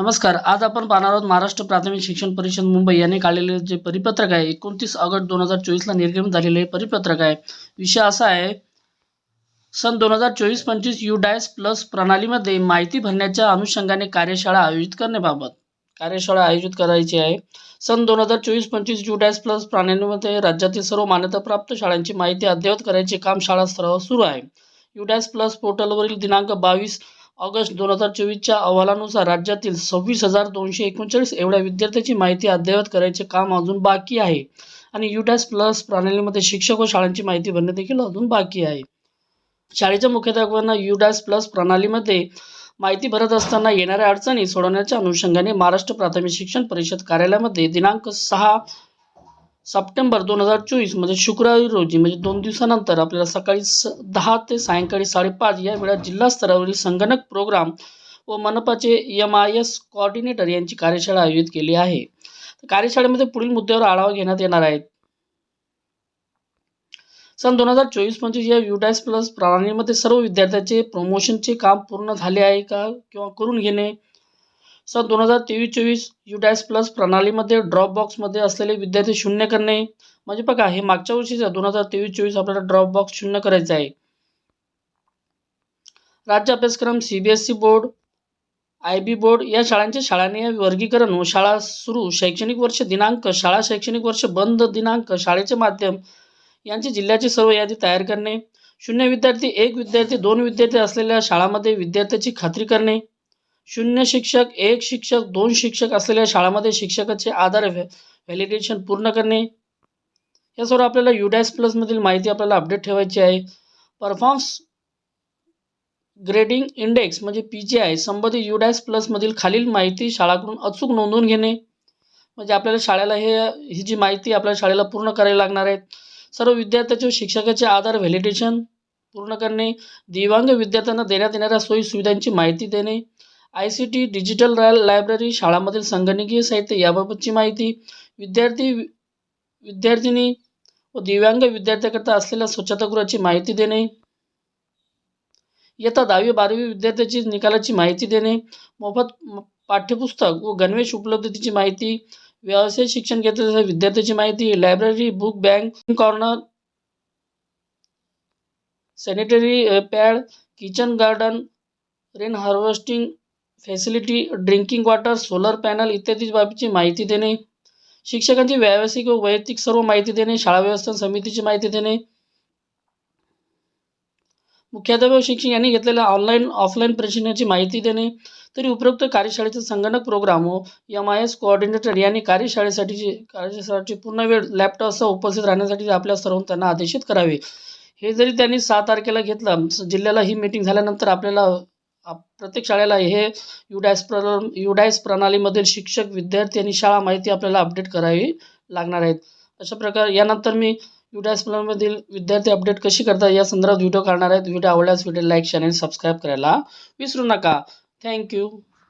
नमस्कार. आज आपण पाहणार आहोत महाराष्ट्र प्राथमिक शिक्षण परिषद मुंबई यांनी काढलेले जे परिपत्रक आहे एकोणतीस ऑगस्ट दोन हजार चोवीसला निर्गमित झालेले हे परिपत्रक आहे. विषय असा आहे सन दोन हजार चोवीस पंचवीस यू डायस प्लस प्रणालीमध्ये माहिती भरण्याच्या अनुषंगाने कार्यशाळा आयोजित करण्याबाबत. कार्यशाळा आयोजित करायची आहे. सन दोन हजार चोवीस पंचवीस यू डायस प्लस प्रणालीमध्ये राज्यातील सर्व मान्यताप्राप्त शाळांची माहिती अद्ययावत करायचे काम शाळा स्तरावर सुरू आहे. यू डायस प्लस पोर्टलवरील दिनांक बावीस ऑगस्ट दोन हजार चोवीसच्या अहवालानुसार राज्यातील सव्वीस हजार दोनशे एकोणचाळीस एवढ्या विद्यार्थ्यांची माहिती अद्ययावत करायचे काम अजून बाकी आहे. आणि युडॅस प्लस प्रणालीमध्ये शिक्षक व शाळांची माहिती भरणे देखील अजून बाकी आहे. शाळेच्या मुख्याध्यापकांना युडॅस प्लस प्रणालीमध्ये माहिती भरत असताना येणाऱ्या अडचणी सोडवण्याच्या अनुषंगाने महाराष्ट्र प्राथमिक शिक्षण परिषद कार्यालयामध्ये दिनांक सहा सप्टेंबर दोन हजार चोवीस म्हणजे शुक्रवारी रोजी म्हणजे दोन दिवसानंतर आपल्याला सकाळी स दहा ते सायंकाळी साडेपाच या वेळात जिल्हा स्तरावरील संगणक प्रोग्राम व मनपाचे एम आय एस कॉर्डिनेटर यांची कार्यशाळा आयोजित केली आहे. कार्यशाळेमध्ये पुढील मुद्द्यावर आढावा घेण्यात येणार आहेत सन दोन हजार चोवीस पंचवीस या युडॅस प्लस प्रणालीमध्ये सर्व विद्यार्थ्यांचे प्रमोशनचे काम पूर्ण झाले आहे का? किंवा करून घेणे? सर दोन हजार तेवीस चोवीस युडॅस प्लस प्रणालीमध्ये ड्रॉप बॉक्समध्ये असलेले विद्यार्थी शून्य करणे. म्हणजे बघा हे मागच्या वर्षीचं दोन हजार तेवीस चोवीस आपल्याला ड्रॉप बॉक्स शून्य करायचं आहे. राज्य अभ्यासक्रम C B S board I B board या शाळांचे शाळांनी वर्गीकरण व शाळा सुरू शैक्षणिक वर्ष दिनांक शाळा शैक्षणिक वर्ष बंद दिनांक शाळेचे माध्यम यांची जिल्ह्याची सर्व यादी तयार करणे. शून्य विद्यार्थी एक विद्यार्थी दोन विद्यार्थी असलेल्या शाळांमध्ये विद्यार्थ्याची खात्री करणे. शून्य शिक्षक एक शिक्षक दोन शिक्षक असलेल्या शाळामध्ये शिक्षकाचे आधार व्हॅलिडेशन पूर्ण करणे. या सर्व आपल्याला युडॅस प्लसमधील माहिती आपल्याला अपडेट ठेवायची आहे. परफॉर्म्स ग्रेडिंग इंडेक्स म्हणजे पी जी आय संबंधित युडॅस प्लसमधील खालील माहिती शाळाकडून अचूक नोंदवून घेणे. म्हणजे आपल्याला शाळेला हे ही जी माहिती आपल्या शाळेला पूर्ण करायला लागणार आहेत सर्व विद्यार्थ्याचे शिक्षकाचे आधार व्हॅलिडेशन पूर्ण करणे. दिव्यांग विद्यार्थ्यांना देण्यात येणाऱ्या सोयी सुविधांची माहिती देणे. I C T digital royal library शाळांमधील संगणकीय साहित्य याबाबतची माहिती विद्यार्थी विद्यार्थिनी व दिव्यांग विद्यार्थ्याकरता असलेल्या स्वच्छतागृहाची माहिती देणे इयत्ता दहावी बारावी विद्यार्थ्याची निकालाची माहिती देणे मोफत पाठ्यपुस्तक व गणवेश उपलब्धतेची माहिती व्यवसाय शिक्षण घेतलेल्या विद्यार्थ्याची माहिती library book bank corner sanitary pad kitchen garden rain harvesting facility drinking water solar panel इत्यादी बाबीची माहिती देणे शिक्षकांची व्यावसायिक व वैयक्तिक सर्व माहिती देणे शाळा व्यवस्थापन समितीची माहिती देणे. मुख्याध्यापक शिक्षक यांनी घेतलेल्या ऑनलाईन ऑफलाईन प्रशिक्षणाची माहिती देणे. तरी उपयुक्त कार्यशाळेचा संगणक प्रोग्राम व एम आय एस कोऑर्डिनेटर यांनी कार्यशाळेसाठीची कार्यशाळेसाठी पूर्ण वेळ लॅपटॉपसह उपस्थित राहण्यासाठी आपल्या सर्व त्यांना आदेशित करावे. हे जरी त्यांनी सात तारखेला घेतलं जिल्ह्याला ही मीटिंग झाल्यानंतर आपल्याला प्रत्येक शाळेला हे युडायस प्र युडायस प्रणालीमधील शिक्षक विद्यार्थी आणि शाळा माहिती आपल्याला अपडेट करावी लागणार आहेत. अशा प्रकारे यानंतर मी युडायस प्रणालीमधील विद्यार्थी अपडेट कशी करतात या संदर्भात व्हिडिओ काढणार आहेत. व्हिडिओ आवडल्यास व्हिडिओ लाईक शेअर आणि सबस्क्राईब करायला विसरू नका. थँक्यू